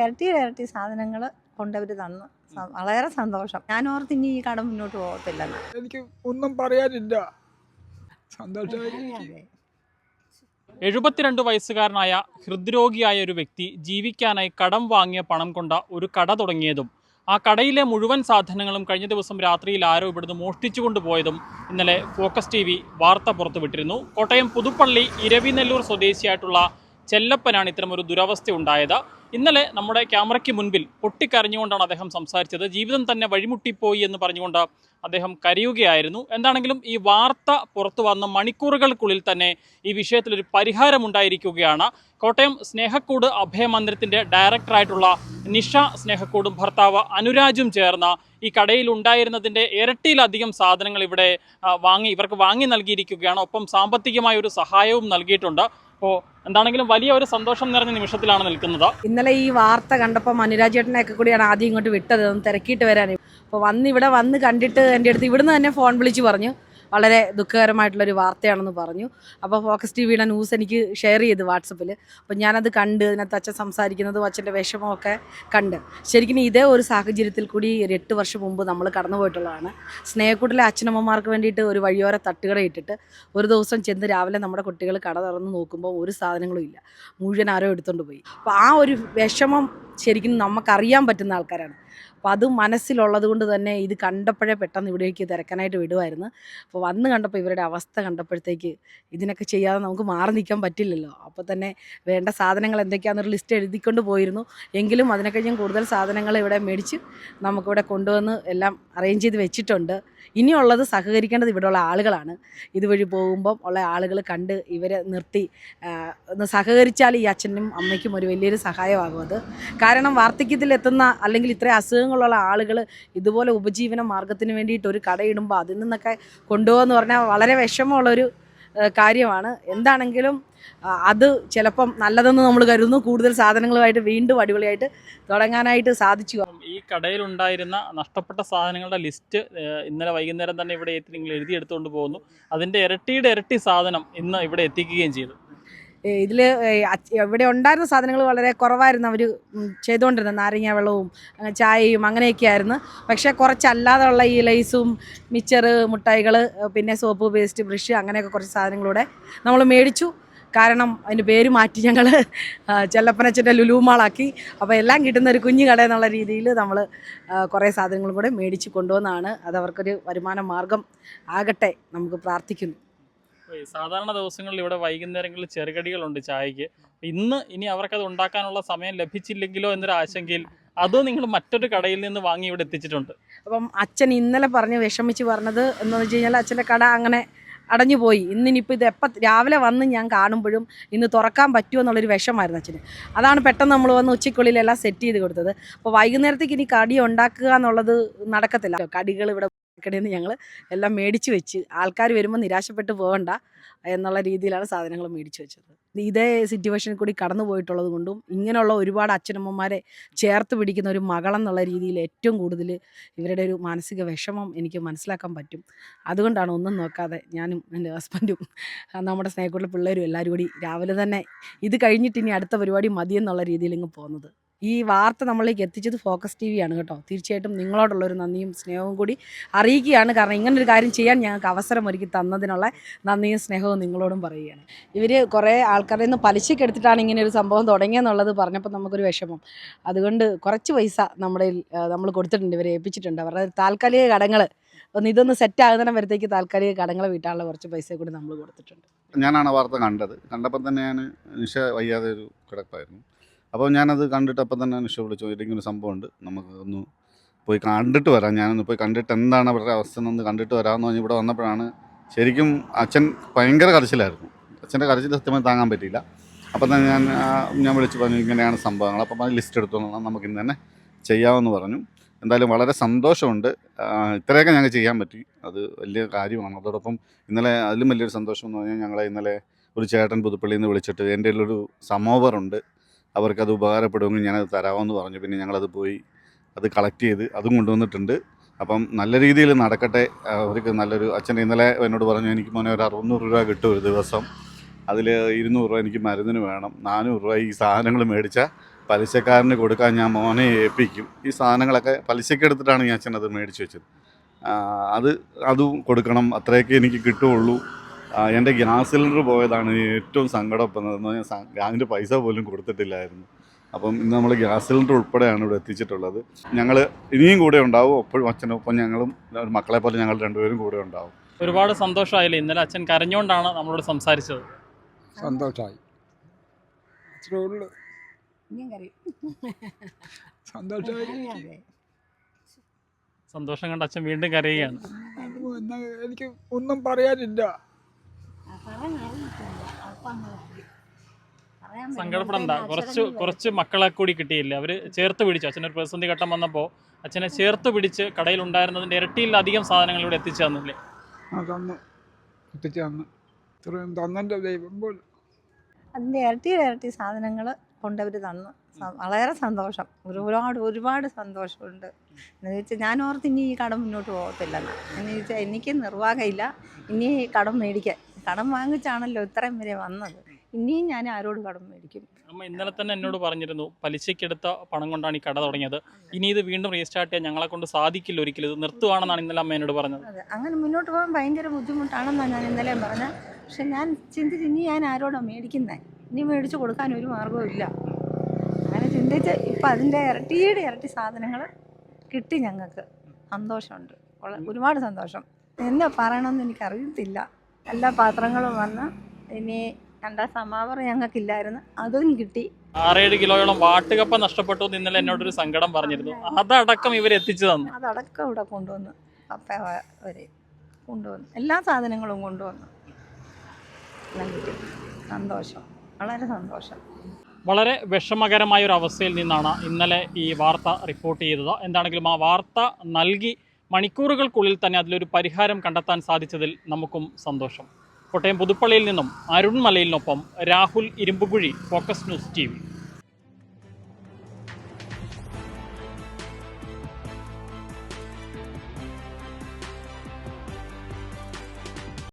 ഇരട്ടി ഇരട്ടി സാധനങ്ങൾ കൊണ്ടവർ തന്നു. വളരെ സന്തോഷം. ഞാൻ ഓർത്ത് ഇനി ഈ കട മുന്നോട്ട് പോകത്തില്ലെന്ന്. എനിക്ക് ഒന്നും പറയാനില്ല. സന്തോഷമായി. എഴുപത്തിരണ്ട് വയസ്സുകാരനായ ഹൃദ്രോഗിയായ ഒരു വ്യക്തി ജീവിക്കാനായി കടം വാങ്ങിയ പണം കൊണ്ട ഒരു കട തുടങ്ങിയതും ആ കടയിലെ മുഴുവൻ സാധനങ്ങളും കഴിഞ്ഞ ദിവസം രാത്രിയിൽ ആരോ ഇവിടുന്ന് മോഷ്ടിച്ചു കൊണ്ടുപോയതും ഇന്നലെ ഫോക്കസ് ടി വി വാർത്ത പുറത്തുവിട്ടിരുന്നു. കോട്ടയം പുതുപ്പള്ളി ഇരവിനെല്ലൂർ സ്വദേശിയായിട്ടുള്ള ചെല്ലപ്പനാണ് ഇത്തരമൊരു ദുരവസ്ഥ ഉണ്ടായത്. ഇന്നലെ നമ്മുടെ ക്യാമറയ്ക്ക് മുൻപിൽ പൊട്ടിക്കരഞ്ഞുകൊണ്ടാണ് അദ്ദേഹം സംസാരിച്ചത്. ജീവിതം തന്നെ വഴിമുട്ടിപ്പോയി എന്ന് പറഞ്ഞുകൊണ്ട് അദ്ദേഹം കരയുകയായിരുന്നു. എന്താണെങ്കിലും ഈ വാർത്ത പുറത്തു വന്ന മണിക്കൂറുകൾക്കുള്ളിൽ തന്നെ ഈ വിഷയത്തിലൊരു പരിഹാരമുണ്ടായിരിക്കുകയാണ് കോട്ടയം സ്നേഹക്കൂട് അഭയമന്ദിരത്തിന്റെ ഡയറക്ടറായിട്ടുള്ള നിഷ സ്നേഹക്കൂടും ഭർത്താവ് അനുരാജും ചേർന്ന ഈ കടയിൽ ഉണ്ടായിരുന്നതിന്റെ ഇരട്ടിയിലധികം സാധനങ്ങൾ ഇവിടെ വാങ്ങി ഇവർക്ക് വാങ്ങി നൽകിയിരിക്കുകയാണ്. ഒപ്പം സാമ്പത്തികമായ ഒരു സഹായവും നൽകിയിട്ടുണ്ട്. അപ്പോൾ എന്താണെങ്കിലും വലിയ ഒരു സന്തോഷം നിറഞ്ഞ നിമിഷത്തിലാണ് നിൽക്കുന്നത്. ഇന്നലെ ഈ വാർത്ത കണ്ടപ്പോൾ മനുരാജേട്ടനെയൊക്കെ കൂടിയാണ് ആദ്യം ഇങ്ങോട്ട് വിട്ടത്. തിരക്കിയിട്ട് വരാൻ. അപ്പോൾ വന്ന് ഇവിടെ വന്ന് കണ്ടിട്ട് എന്റെ അടുത്ത് ഇവിടുന്ന് തന്നെ ഫോൺ വിളിച്ച് പറഞ്ഞു. വളരെ ദുഃഖകരമായിട്ടുള്ളൊരു വാർത്തയാണെന്ന് പറഞ്ഞു. അപ്പോൾ ഫോക്കസ് ടി വിയുടെ ന്യൂസ് എനിക്ക് ഷെയർ ചെയ്ത് വാട്സപ്പിൽ അപ്പോൾ ഞാനത് കണ്ട് അതിനകത്ത് അച്ഛൻ സംസാരിക്കുന്നതും അച്ഛന്റെ വിഷമമൊക്കെ കണ്ട്. ശരിക്കും ഇതേ ഒരു സാഹചര്യത്തിൽ കൂടി ഒരു എട്ട് വർഷം മുമ്പ് നമ്മൾ കടന്നു പോയിട്ടുള്ളതാണ്. സ്നേഹക്കൂട്ടിലെ അച്ഛനമ്മമാർക്ക് വേണ്ടിയിട്ട് ഒരു വഴിയോര തട്ടുകട ഇട്ടിട്ട് ഒരു ദിവസം ചെന്ന് രാവിലെ നമ്മുടെ കുട്ടികൾ കട തുറന്ന് നോക്കുമ്പോൾ ഒരു സാധനങ്ങളും ഇല്ല. മുഴുവൻ ആരോ എടുത്തുകൊണ്ട് പോയി. അപ്പോൾ ആ ഒരു വിഷമം ശരിക്കും നമുക്കറിയാൻ പറ്റുന്ന ആൾക്കാരാണ്. അപ്പോൾ അത് മനസ്സിലുള്ളത് കൊണ്ട് തന്നെ ഇത് കണ്ടപ്പോഴേ പെട്ടെന്ന് ഇവിടേക്ക് തിരക്കാനായിട്ട് വിടുമായിരുന്നു അപ്പോൾ വന്ന് കണ്ടപ്പോൾ ഇവരുടെ അവസ്ഥ കണ്ടപ്പോഴത്തേക്ക് ഇതിനൊക്കെ ചെയ്യാതെ നമുക്ക് മാറി നിൽക്കാൻ പറ്റില്ലല്ലോ. അപ്പോൾ തന്നെ വേണ്ട സാധനങ്ങൾ എന്തൊക്കെയാണെന്നൊരു ലിസ്റ്റ് എഴുതിക്കൊണ്ട് പോയിരുന്നു. എങ്കിലും അതിനൊക്കെ ഞാൻ കൂടുതൽ സാധനങ്ങൾ ഇവിടെ മേടിച്ച് നമുക്കിവിടെ കൊണ്ടുവന്ന് എല്ലാം അറേഞ്ച് ചെയ്ത് വെച്ചിട്ടുണ്ട്. ഇനിയുള്ളത് സഹകരിക്കേണ്ടത് ഇവിടെയുള്ള ആളുകളാണ്. ഇതുവഴി പോകുമ്പം ഉള്ള ആളുകൾ കണ്ട് ഇവരെ നിർത്തി ഒന്ന് സഹകരിച്ചാൽ ഈ അച്ഛനും അമ്മയ്ക്കും ഒരു വലിയൊരു സഹായമാകും അത്. കാരണം വാർദ്ധക്യത്തിലെത്തുന്ന അല്ലെങ്കിൽ ഇത്രയും അസുഖങ്ങളുള്ള ആളുകൾ ഇതുപോലെ ഉപജീവന മാർഗത്തിന് വേണ്ടിയിട്ട് ഒരു കടയിടുമ്പോൾ അതിൽ നിന്നൊക്കെ കൊണ്ടുപോകുമെന്ന് പറഞ്ഞാൽ വളരെ വിഷമമുള്ളൊരു കാര്യമാണ്. എന്താണെങ്കിലും അത് ചിലപ്പം നല്ലതെന്ന് നമ്മൾ കരുതുന്നു. കൂടുതൽ സാധനങ്ങളുമായിട്ട് വീണ്ടും അടിപൊളിയായിട്ട് തുടങ്ങാനായിട്ട് സാധിച്ചു. ഈ കടയിൽ ഉണ്ടായിരുന്ന നഷ്ടപ്പെട്ട സാധനങ്ങളുടെ ലിസ്റ്റ് ഇന്നലെ വൈകുന്നേരം തന്നെ ഇവിടെ എത്തി നിങ്ങൾ എഴുതിയെടുത്തുകൊണ്ട് പോകുന്നു. അതിന്റെ ഇരട്ടിയുടെ ഇരട്ടി സാധനം ഇന്ന് ഇവിടെ എത്തിക്കുകയും ചെയ്തു. ഇതിൽ ഇവിടെ ഉണ്ടായിരുന്ന സാധനങ്ങൾ വളരെ കുറവായിരുന്നു അവർ ചെയ്തുകൊണ്ടിരുന്നത് നാരങ്ങ വെള്ളവും ചായയും അങ്ങനെയൊക്കെ ആയിരുന്നു. പക്ഷേ കുറച്ചല്ലാതെയുള്ള ഈ ലൈസും മിച്ചർ മുട്ടായികൾ പിന്നെ സോപ്പ് പേസ്റ്റ് ബ്രഷ് അങ്ങനെയൊക്കെ കുറച്ച് സാധനങ്ങളൂടെ നമ്മൾ മേടിച്ചു. കാരണം അതിന്റെ പേര് മാറ്റി ഞങ്ങൾ ചെല്ലപ്പനച്ചന്റെ ലുലുമാളാക്കി അപ്പോൾ എല്ലാം കിട്ടുന്ന ഒരു കുഞ്ഞു കട എന്നുള്ള രീതിയിൽ നമ്മൾ കുറേ സാധനങ്ങളും കൂടെ മേടിച്ച് കൊണ്ടുവന്നാണ്. അത് അവർക്കൊരു വരുമാന മാർഗം ആകട്ടെ നമുക്ക് പ്രാർത്ഥിക്കുന്നു. സാധാരണ ദിവസങ്ങളിൽ ഇവിടെ വൈകുന്നേരങ്ങളിൽ ചെറുകടികളുണ്ട് ചായക്ക് ഇന്ന് ഇനി അവർക്കത് ഉണ്ടാക്കാനുള്ള സമയം ലഭിച്ചില്ലെങ്കിലോ എന്നൊരു ആശങ്കയിൽ അത് നിങ്ങൾ മറ്റൊരു കടയിൽ നിന്ന് വാങ്ങി ഇവിടെ എത്തിച്ചിട്ടുണ്ട്. അപ്പം അച്ഛൻ ഇന്നലെ പറഞ്ഞ് വിഷമിച്ച് പറഞ്ഞത് എന്ന് വെച്ച് കഴിഞ്ഞാൽ അച്ഛന്റെ കട അങ്ങനെ അടഞ്ഞു പോയി. ഇന്നിനിപ്പോൾ ഇത് എപ്പം രാവിലെ വന്ന് ഞാൻ കാണുമ്പോഴും ഇന്ന് തുറക്കാൻ പറ്റുമോ എന്നുള്ളൊരു വിഷമായിരുന്നു അച്ഛന്. അതാണ് പെട്ടെന്ന് നമ്മൾ വന്ന് ഉച്ചയ്ക്കുള്ളിലെല്ലാം സെറ്റ് ചെയ്ത് കൊടുത്തത്. അപ്പോൾ വൈകുന്നേരത്തേക്ക് ഇനി കടി ഉണ്ടാക്കുക എന്നുള്ളത് നടക്കത്തില്ല. കടികൾ ഇവിടെ കടയിൽ നിന്ന് ഞങ്ങൾ എല്ലാം മേടിച്ച് വെച്ച്. ആൾക്കാർ വരുമ്പോൾ നിരാശപ്പെട്ട് പോകണ്ട എന്നുള്ള രീതിയിലാണ് സാധനങ്ങൾ മേടിച്ച് വെച്ചത്. ഇതേ സിറ്റുവേഷനിൽ കൂടി കടന്നു പോയിട്ടുള്ളത് കൊണ്ടും ഇങ്ങനെയുള്ള ഒരുപാട് അച്ഛനമ്മമാരെ ചേർത്ത് പിടിക്കുന്ന ഒരു മകളെന്നുള്ള രീതിയിൽ ഏറ്റവും കൂടുതൽ ഇവരുടെ ഒരു മാനസിക വിഷമം എനിക്ക് മനസ്സിലാക്കാൻ പറ്റും. അതുകൊണ്ടാണ് ഒന്നും നോക്കാതെ ഞാനും എന്റെ ഹസ്ബൻഡും നമ്മുടെ സ്നേഹക്കുള്ള പിള്ളേരും എല്ലാവരും കൂടി രാവിലെ തന്നെ ഇത് കഴിഞ്ഞിട്ട് ഇനി അടുത്ത പരിപാടി മതിയെന്നുള്ള രീതിയിൽ ഇങ്ങ് പോകുന്നത് ഈ വാർത്ത നമ്മളിലേക്ക് എത്തിച്ചത് ഫോക്കസ് ടി വിയാണ് കേട്ടോ. തീർച്ചയായിട്ടും നിങ്ങളോടുള്ളൊരു നന്ദിയും സ്നേഹവും കൂടി അറിയിക്കുകയാണ്. കാരണം ഇങ്ങനൊരു കാര്യം ചെയ്യാൻ ഞങ്ങൾക്ക് അവസരം ഒരുക്കി തന്നതിനുള്ള നന്ദിയും സ്നേഹവും നിങ്ങളോടും പറയുകയാണ്. ഇവർ കുറേ ആൾക്കാരിൽ നിന്ന് പലിശയ്ക്ക് എടുത്തിട്ടാണ് ഇങ്ങനെ ഒരു സംഭവം തുടങ്ങിയെന്നുള്ളത് പറഞ്ഞപ്പോൾ നമുക്കൊരു വിഷമം. അതുകൊണ്ട് കുറച്ച് പൈസ നമ്മുടെ നമ്മൾ കൊടുത്തിട്ടുണ്ട്. ഇവരെ ഏൽപ്പിച്ചിട്ടുണ്ട്. അവരുടെ താൽക്കാലിക കടങ്ങൾ ഒന്ന് ഇതൊന്ന് സെറ്റ് ആകുന്ന വരത്തേക്ക് താൽക്കാലിക കടങ്ങൾ വീട്ടാനുള്ള കുറച്ച് പൈസ കൂടി നമ്മൾ കൊടുത്തിട്ടുണ്ട്. ഞാനാണ് വാർത്ത കണ്ടത്. കണ്ടപ്പോൾ തന്നെ ഞാൻ നിഷ വയ്യാതെ ഒരു കിടപ്പായിരുന്നു. അപ്പോൾ ഞാനത് കണ്ടിട്ട് അപ്പം തന്നെ അനുഷ വിളിച്ചു ഒരു സംഭവമുണ്ട് നമുക്ക് ഒന്ന് പോയി കണ്ടിട്ട് വരാം. ഞാനൊന്ന് പോയി കണ്ടിട്ട് എന്താണ് അവരുടെ അവസ്ഥ എന്നൊന്ന് കണ്ടിട്ട് വരാമെന്ന് പറഞ്ഞ് ഇവിടെ വന്നപ്പോഴാണ് ശരിക്കും അച്ഛൻ ഭയങ്കര കരച്ചിലായിരുന്നു. അച്ഛന്റെ കരച്ചിൽ സത്യമായി താങ്ങാൻ പറ്റിയില്ല. അപ്പം തന്നെ ഞാൻ ഞാൻ വിളിച്ച് പറഞ്ഞു ഇങ്ങനെയാണ് സംഭവങ്ങൾ. അപ്പം അത് ലിസ്റ്റ് എടുത്തു നമുക്ക് ഇന്ന് തന്നെ ചെയ്യാമെന്ന് പറഞ്ഞു. എന്തായാലും വളരെ സന്തോഷമുണ്ട്. ഇത്രയൊക്കെ ഞങ്ങൾക്ക് ചെയ്യാൻ പറ്റി. അത് വലിയ കാര്യമാണ്. അതോടൊപ്പം ഇന്നലെ അതിലും വലിയൊരു സന്തോഷം എന്ന് പറഞ്ഞാൽ ഞങ്ങളെ ഇന്നലെ ഒരു ചേട്ടൻ പുതുപ്പള്ളിയിൽ നിന്ന് വിളിച്ചിട്ട് എന്റെ കയ്യിലൊരു സമോവറുണ്ട് അവർക്കത് ഉപകാരപ്പെടുമെങ്കിൽ ഞാനത് തരാമെന്ന് പറഞ്ഞു. പിന്നെ ഞങ്ങളത് പോയി അത് കളക്ട് ചെയ്ത് അതും കൊണ്ടുവന്നിട്ടുണ്ട്. അപ്പം നല്ല രീതിയിൽ നടക്കട്ടെ. അവർക്ക് നല്ലൊരു അച്ഛൻ ഇന്നലെ എന്നോട് പറഞ്ഞു എനിക്ക് മോനെ ഒരു അറുന്നൂറ് രൂപ കിട്ടും ഒരു ദിവസം. അതിൽ ഇരുന്നൂറ് രൂപ എനിക്ക് മരുന്നിന് വേണം. നാനൂറ് രൂപ ഈ സാധനങ്ങൾ മേടിച്ചാൽ പലിശക്കാരന് കൊടുക്കാൻ ഞാൻ മോനെ ഏൽപ്പിക്കും. ഈ സാധനങ്ങളൊക്കെ പലിശയ്ക്ക് എടുത്തിട്ടാണ് ഞാൻ അച്ഛൻ അത് മേടിച്ച് വെച്ചത്. അത് അതും കൊടുക്കണം. അത്രയൊക്കെ എനിക്ക് കിട്ടുകയുള്ളൂ. എന്റെ ഗ്യാസ് സിലിണ്ടർ പോയതാണ് ഏറ്റവും സങ്കടപ്പെടുന്നത്. അതിന്റെ പൈസ പോലും കൊടുത്തിട്ടില്ലായിരുന്നു. അപ്പം ഇന്ന് നമ്മൾ ഗ്യാസ് സിലിണ്ടർ ഉൾപ്പെടെയാണ് ഇവിടെ എത്തിച്ചിട്ടുള്ളത്. ഞങ്ങൾ ഇനിയും കൂടെ ഉണ്ടാവും. ഒപ്പോഴും അച്ഛനൊപ്പം ഞങ്ങളും മക്കളെ പോലെ ഞങ്ങൾ രണ്ടുപേരും കൂടെ ഉണ്ടാവും. ഒരുപാട് സന്തോഷമായില്ലേ? ഇന്നലെ അച്ഛൻ കരഞ്ഞുകൊണ്ടാണ് നമ്മളോട് സംസാരിച്ചത്. സന്തോഷമായി സന്തോഷം കണ്ട് അച്ഛൻ വീണ്ടും കരയുകയാണ്. എനിക്ക് ഒന്നും പറയാനില്ല ആ, പറയാൻ അറിയത്തില്ല. അപ്പൊ അങ്ങ് കരയും. പറയാൻ സങ്കടപ്പെടണ്ട. കുറച്ച് കുറച്ച് മക്കളെ കൂടി കിട്ടിയില്ല? അവർ ചേർത്ത് പിടിച്ചു. അച്ഛനൊരു പ്രതിസന്ധി ഘട്ടം വന്നപ്പോൾ അച്ഛനെ ചേർത്ത് പിടിച്ച് കടയിൽ ഉണ്ടായിരുന്നതിന്റെ ഇരട്ടിയിലധികം സാധനങ്ങൾ ഇവിടെ എത്തിച്ചു തന്നില്ലേ? തന്നു എത്തിച്ചു തന്നു. ഇത്രയും തന്നെന്റെ ദൈവം പോലും. അതിന്റെ ഇരട്ടി ഇരട്ടി സാധനങ്ങൾ കൊണ്ടവർ തന്നു. വളരെ സന്തോഷം. ഒരുപാട് ഒരുപാട് സന്തോഷമുണ്ട്. എന്ന് വെച്ചാൽ ഞാൻ ഓർത്ത് ഇനി ഈ കട മുന്നോട്ട് പോകത്തില്ലെന്ന് എന്ന് വെച്ചാൽ എനിക്ക് നിർവാഹമില്ല. ഇനി ഈ കടം മേടിക്കാൻ കടം വാങ്ങിച്ചാണല്ലോ ഇത്രയും വരെ വന്നത്. ഇനിയും ഞാൻ ആരോട് കടം മേടിക്കും? അമ്മ ഇന്നലെ തന്നെ എന്നോട് പറഞ്ഞിരുന്നു പലിശക്കെടുത്ത പണം കൊണ്ടാണ് ഈ കട തുടങ്ങിയത്. ഇനി ഇത് വീണ്ടും റീസ്റ്റാർട്ട് ചെയ്യാൻ ഞങ്ങളെ കൊണ്ട് സാധിക്കില്ല ഒരിക്കലും. ഇത് നിർത്തുവാണെന്നാണ് ഇന്നലെ അമ്മ എന്നോട് പറഞ്ഞത്. അതെ. അങ്ങനെ മുന്നോട്ട് പോകാൻ ഭയങ്കര ബുദ്ധിമുട്ടാണെന്നാണ് ഞാൻ ഇന്നലെ പറഞ്ഞത്. പക്ഷെ ഞാൻ ചിന്തിച്ച് ഇനി ഞാൻ ആരോടാണ് മേടിക്കുന്നത് ഇനി മേടിച്ച് കൊടുക്കാൻ ഒരു മാർഗവും ഇല്ല. അങ്ങനെ ചിന്തിച്ച് ഇപ്പം അതിന്റെ ഇരട്ടിയുടെ ഇരട്ടി സാധനങ്ങൾ കിട്ടി ഞങ്ങൾക്ക്. സന്തോഷമുണ്ട്. ഒരുപാട് സന്തോഷം. എന്നാ പറയണമെന്ന് എനിക്കറിയത്തില്ല. എല്ലാ പാത്രങ്ങളും വന്ന് ഇനി രണ്ടാം സമാവർ ഞങ്ങൾക്കില്ലായിരുന്നു. അതും കിട്ടി. ആറേഴ് കിലോയോളം വാട്ടുകപ്പ നഷ്ടപ്പെട്ടു എന്ന് ഇന്നലെ എന്നോടൊരു സങ്കടം പറഞ്ഞിരുന്നു. അതടക്കം ഇവർ എത്തിച്ചു തന്നു. അതടക്കം ഇവിടെ കൊണ്ടുവന്നു. കപ്പ വരെ കൊണ്ടുവന്നു. എല്ലാ സാധനങ്ങളും കൊണ്ടുവന്നു. എല്ലാം കിട്ടി. സന്തോഷം. വളരെ സന്തോഷം. വളരെ വിഷമകരമായ ഒരു അവസ്ഥയിൽ നിന്നാണ് ഇന്നലെ ഈ വാർത്ത റിപ്പോർട്ട് ചെയ്തത്. എന്താണെങ്കിലും ആ വാർത്ത നൽകി മണിക്കൂറുകൾക്കുള്ളിൽ തന്നെ അതിലൊരു പരിഹാരം കണ്ടെത്താൻ സാധിച്ചതിൽ നമുക്കും സന്തോഷം. കോട്ടയം പുതുപ്പള്ളിയിൽ നിന്നും Arun മലയിലിനൊപ്പം Rahul Irumbukuzhi focus news T